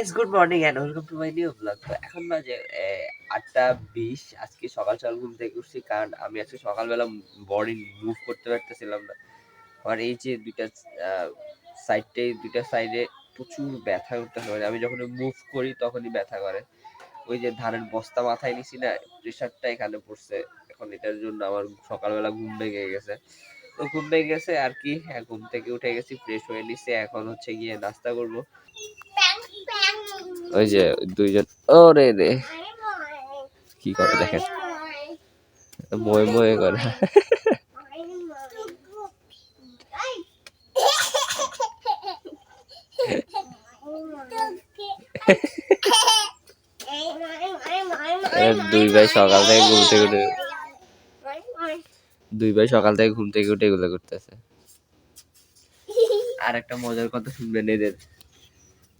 Guys good morning and welcome to my new blog তো এখন বাজে আটটা বিশ। আজকে সকাল সকাল ঘুম থেকে উঠছি কারণ আমি আজকে সকালবেলা বডি মুভ করতে পারতেছিলাম না। আর এই যে দুইটা সাইডে দুইটা সাইডে প্রচুর ব্যথা করতে হয় আমি যখন মুভ করি তখনই ব্যথা করে। ওই যে ধানের বস্তা মাথায় নিছি না প্রেশারটা এখানে পড়ছে। এখন এটার জন্য আমার সকালবেলা ঘুম ভেঙে গেছে। তো ঘুম ভেঙে গেছে আর কি হ্যাঁ, ঘুম থেকে উঠে গেছি ফ্রেশ হয়ে নিছি। এখন হচ্ছে গিয়ে নাস্তা করব। ওই যে দুইজন, ওরে রে। কি করে দেখেন? ময়ে ময়ে করে। দুই ভাই সকাল থেকে ঘুম থেকে উঠে দুই ভাই সকাল থেকে ঘুম থেকে উঠে এগুলো করতেছে। আর একটা মজার কথা শুনবেন এদের।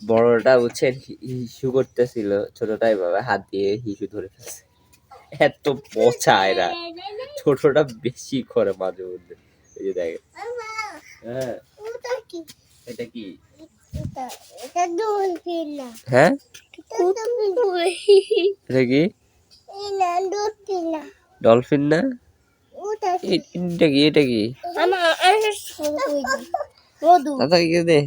বড়টা বুঝছেন হিসু করতেছিল ছোটটা এভাবে হাত দিয়ে হিসু ধরে ফেলছে। এত পচা এরা। ছোটটা বেশি করে মাঝে মধ্যে। এই যে দেখে হ্যাঁ। এটা কি? হ্যাঁ? এটা কি? ডলফিন না? এটা কি? এটা কি? দাদা দে।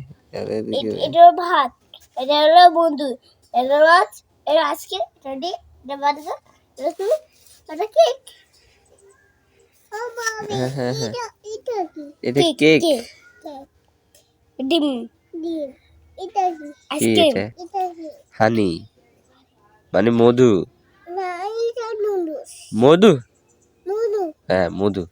এটা ভাত। এটা হলো বন্ধু। এটা মাছ এটা আজকে এটা ডিম এটা বাতাসা এটা তুমি এটা কেক হ্যাঁ হ্যাঁ হ্যাঁ। এটা কেক কেক ডিম। ডিম। এটা কি? কি আইসক্রিম এটা? এটা কি? হানি। মানে মধু। না এটা মধু? মধু। হ্যাঁ মধু।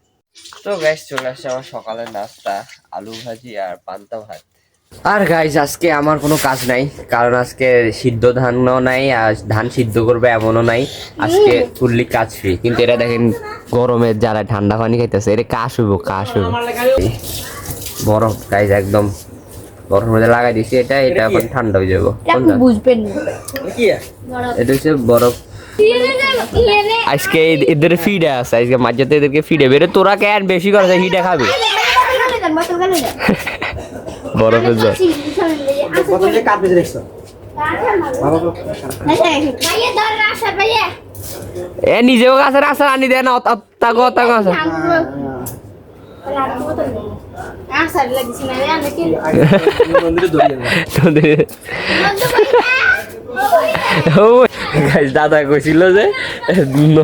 তো গ্যাস চলে আসছে আমার সকালের নাস্তা আলু ভাজি আর পান্তা ভাত। আর গাইজ আজকে আমার কোনো কাজ নাই কারণ আজকে সিদ্ধ ধানও নাই আর ধান সিদ্ধ করবে এমনও নাই। আজকে ফুললি কাজ ফ্রি কিন্তু এটা দেখেন গরমে যারা ঠান্ডা পানি খাইতেছে এটা কাশ হইব কাশ হইব। বরফ গাইজ একদম বরফের মধ্যে লাগাই দিছি এটা এটা এখন ঠান্ডা হয়ে যাব বুঝবেন এটা হচ্ছে বরফ। আজকে এদের ফিডে আছে আজকে মাঝে এদেরকে ফিডে বেরো তোরা কেন বেশি করে হিটে খাবি? বরফের জল। এ নিজেও কাছে রাস্তা আনি দেয় না তাগো তাগো আছে ও গাইস দাদা কইছিল যে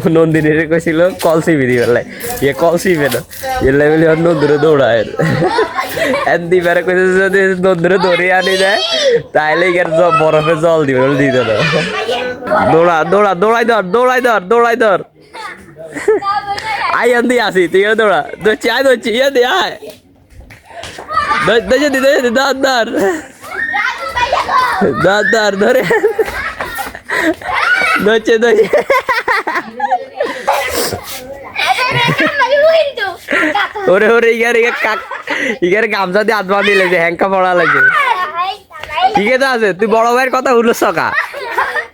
নন্দিনীরে কইছিল কল সিবি দি বেলায় ইয়ে কল সিবে না। ইয়ে লেভেলে নন্দুরে দৌড়ায়। এন দিবারে কইছে যদি নন্দুরে দৌড়িয়ে আনি দেয়, তাইলে জ- বরফে জল দিবে বলে দিতে দৌড়া দৌড়া, দৌড়াই ধর দৌড়াই ধর দৌড়াই ধর। আই আন্দি আসি, তুই দৌড়া। দৌড়ছি আয় দৌড়ছি ইয়ে দি, আয়। দৌড় দি দৌড় দি ধর ধর। ধর ধর ধরে দৌড়ছে দৌড়ছে ওরে ওরে ইয়ার ইয়ার কাক ইয়ার গামছা দিয়ে হাত বাঁধিলে যে হ্যাঙ্কা পড়া লাগে ঠিক আছে আছে তুই বড় ভাইয়ের কথা হলো সকা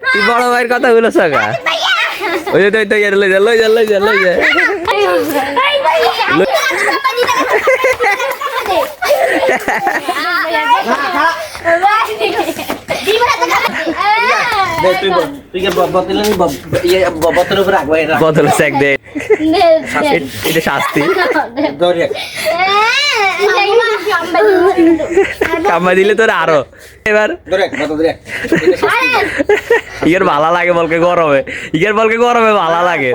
তুই বড় ভাইয়ের কথা হলো সকা ওই যে তুই তো ইয়ার লই যা লই যা লই যা লই যা বদল স্যাক দে। এ- এটা শাস্তি। কামা দিলে তোর আরও। এবার ইয়ের ভালো লাগে বলকে গরমে। ইয়ের বলকে গরমে ভালো লাগে।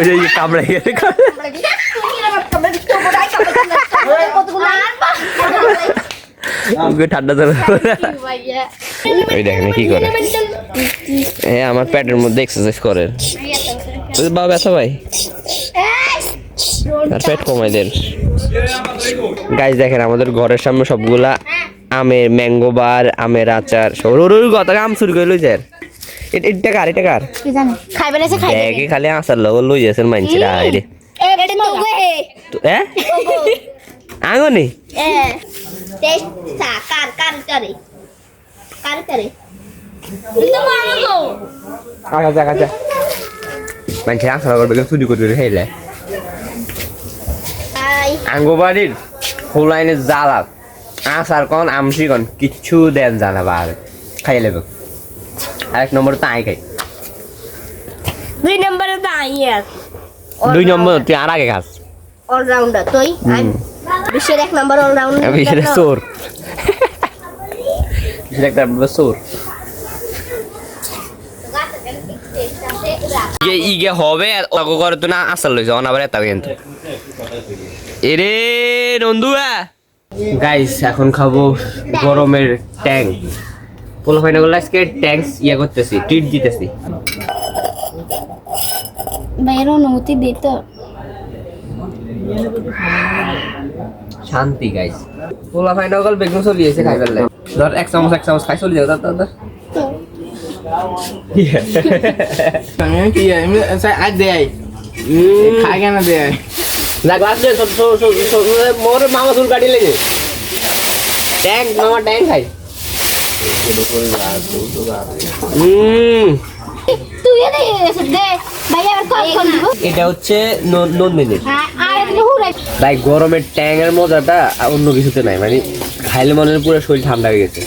ওই যে কামড়ে গেছে ঠান্ডা কি করে? আমার মধ্যে এক্সারসাইজ করে। বাবা ব্যথা ভাই গাইজ দেখেন, আমাদের ঘরের সামনে সবগুলা আমের ম্যাঙ্গো বার আমের আচার, সব গত আম চুরি করে লই যার এটা কার এটা কার? খাইবে না খাইবে ব্যাগে খালি আচার লগ লই যাচ্ছেন মানছিরা আইরে। এটা তো গে তো এ? আঙনি এ টেস্ট সা কার কার করে কার করে কিন্তু তো মানুষের আশা করবে চুরি করে খাইলে আই। আঙ্গবাড়ির ফুলাইনের জ্বালাত আসার কন আমসি কন কিচ্ছু দেন জানা বার খাই লেবে। আরেক নম্বর তো আই খাই। দুই নম্বরে তো আই আর। দুই নম্বর তুই আর আগে খাস। অলরাউন্ডার তুই? বিশ্বের এক নম্বর অলরাউন্ডার সেটা চোর। সেটা একটা চোর। ইগে হবে ওকে করে তো না আসল লইছে অন আবার এটা কিন্তু। এরে নন্দুয়া। গাইস এখন খাব গরমের ট্যাং। পোলা ফাইনা গুলো আজকে ট্যাঙ্কস ইয়ে করতেছি ট্রিট দিতেছি বাইরে অনুমতি দিত শান্তি গাইস পোলা ফাইনা গুলো বেগুন চলি এসে খাই ফেললে ধর এক চামচ এক চামচ খাই চলি যাও ধর ধর ধর Tangan kia, ini saya ada. উম, Khai kan ada. না দে সব সব সব সব মোর মামা চুল কাটি লেগে ট্যাঙ্ক মামা ট্যাঙ্ক খাই এটা হচ্ছে ন- নন্দিনীর। হুড়াই তাই গরমের ট্যাঙ্কের মজাটা অন্য কিছুতে নাই। মানে খাইলে মনে পুরো শরীর ঠান্ডা হয়ে গেছে।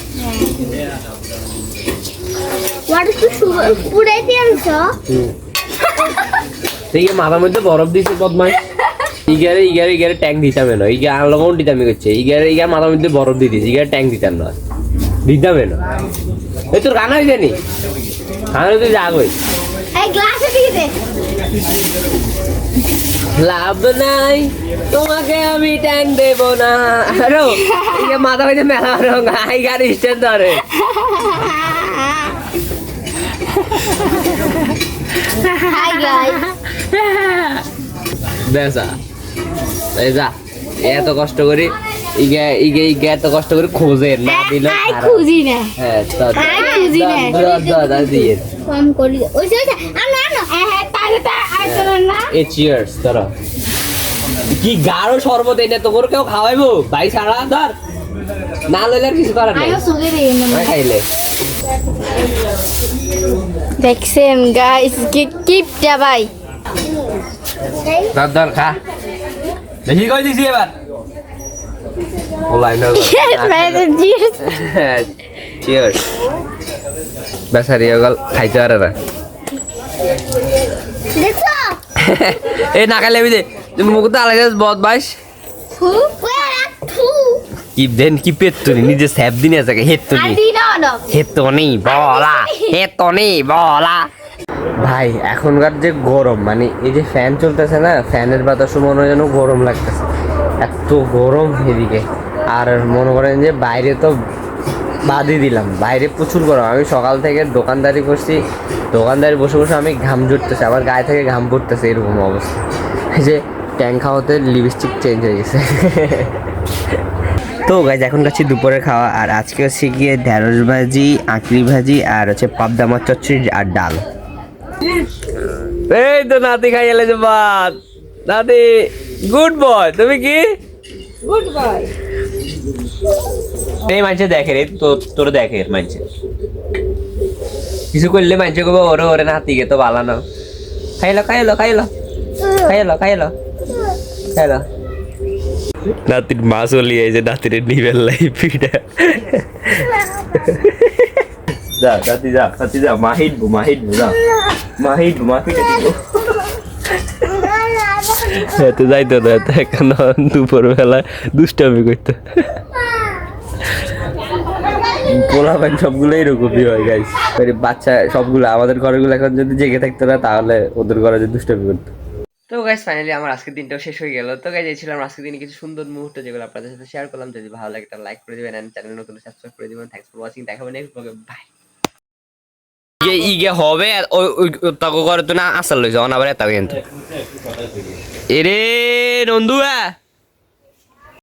মাথার মধ্যে বরফ দিছে বদমাই ইগারে ইগারে ইগারে ট্যাঙ্ক দিতাম না। ইগা আনলগন দিতাম করছে। ইগারে ইগা মাথার মধ্যে বরফ দিয়ে দিছি। ইগারে ট্যাঙ্ক দিতাম না। দিতাম না এই তোর রান্না হয়ে জানি খানা তুই যা দে। লাভ নাই তোমাকে আমি ট্যাঙ্ক দেব না। আরও মাথা মধ্যে মেলা রং আই গাড়ি স্ট্যান্ড ধরে। হাই গাইস বেসা এই যা এত কষ্ট করি। ইগে ইগে ইগে এত কষ্ট করে খোঁজে না দিল আই খুঁজি না। হ্যাঁ তো আই খুঁজি না। দাদা দিয়ে। কম করি। ওই যে আনো আনো। হ্যাঁ হ্যাঁ তাহলে তা আইতো না। এ চিয়ার্স তোরা। কি গাঢ় শরবত এটা তো করে কেউ খাওয়াইবো? ভাই ছাড়া ধর। না লইলে কিছু করার নেই। সুগে রে খাইলে। দেখছেন গাইস কি কিপটা ভাই। খা। বেশি কই দিছি এবার। ওলাই না চিয়ার্স বেসারি গল খাইতে পারে না এই না খাইলে আমি তুমি মুখ তো আলাদা বদ বাইস ফু ফু কি দেন কি পেত্তুনি নিজে স্যাপ দিনে আছে হেত্তুনি আদি না না। হেতনি বলা। হেতনি বলা। ভাই এখনকার যে গরম মানে এই যে ফ্যান চলতেছে না ফ্যানের বাতাসও মনে হয় যেন গরম লাগতেছে। এত গরম এদিকে। আর মনে করেন যে বাইরে তো বাদই দিলাম। বাইরে প্রচুর গরম। আমি সকাল থেকে দোকানদারি করছি। দোকানদারি বসে বসে আমি ঘাম জুটতেছে আমার গায়ে থেকে ঘাম পড়তেছে এরকম অবস্থা। যে ট্যাং খাওয়াতে লিপস্টিক চেঞ্জ হয়ে গেছে। তো গাইজ এখন কাছে দুপুরে খাওয়া। আর আজকে হচ্ছে গিয়ে ঢেঁড়স ভাজি, আঁকড়ি ভাজি আর হচ্ছে পাবদা মাছ চচ্চড়ি আর ডাল। এই তো নাতি খাই এলে যে ভাত। নাতি গুড বয় তুমি কি? গুড বয় এই মানছে দেখে রে তো তোর দেখে মানছে কিছু করলে মানছে কবে ওরে ওরে নাতিকে তো ভালো না। খাইলো খাইলো খাইলো। খাইলো খাইলো। খাইলো। নাতির মা চলিয়ে যে নাতির নিবেল লাই পিঠা। যা নাতি যা নাতি যা মা হিটবো মা হিটবো যা। মা হিটবো মা পিঠা দিব। এত যাইতো না এত এখন দুপুর বেলা দুষ্টামি করতো। পোলা পান সবগুলো এরকমই হয় গাইস বাচ্চা সবগুলো আমাদের ঘরগুলো এখন যদি জেগে থাকতো না তাহলে ওদের ঘরে যে দুষ্টামি করতো। তো গাইস ফাইনালি আমার আজকের দিনটাও শেষ হয়ে গেল। তো গাইস এই ছিল আমার আজকের দিনে কিছু সুন্দর মুহূর্ত যেগুলো আপনাদের সাথে শেয়ার করলাম। যদি ভালো লাগে তাহলে লাইক করে দিবেন এন্ড চ্যানেল নতুন সাবস্ক্রাইব করে দিবেন। থ্যাঙ্কস ফর ওয়াচিং দেখাবেন নেক্সট ব্লগে বাই ইগে ইগে হবে আর ওই ওই তাকো করে তো না আসল লইছে অনাবার এত কিন্তু এরে নন্দুয়া!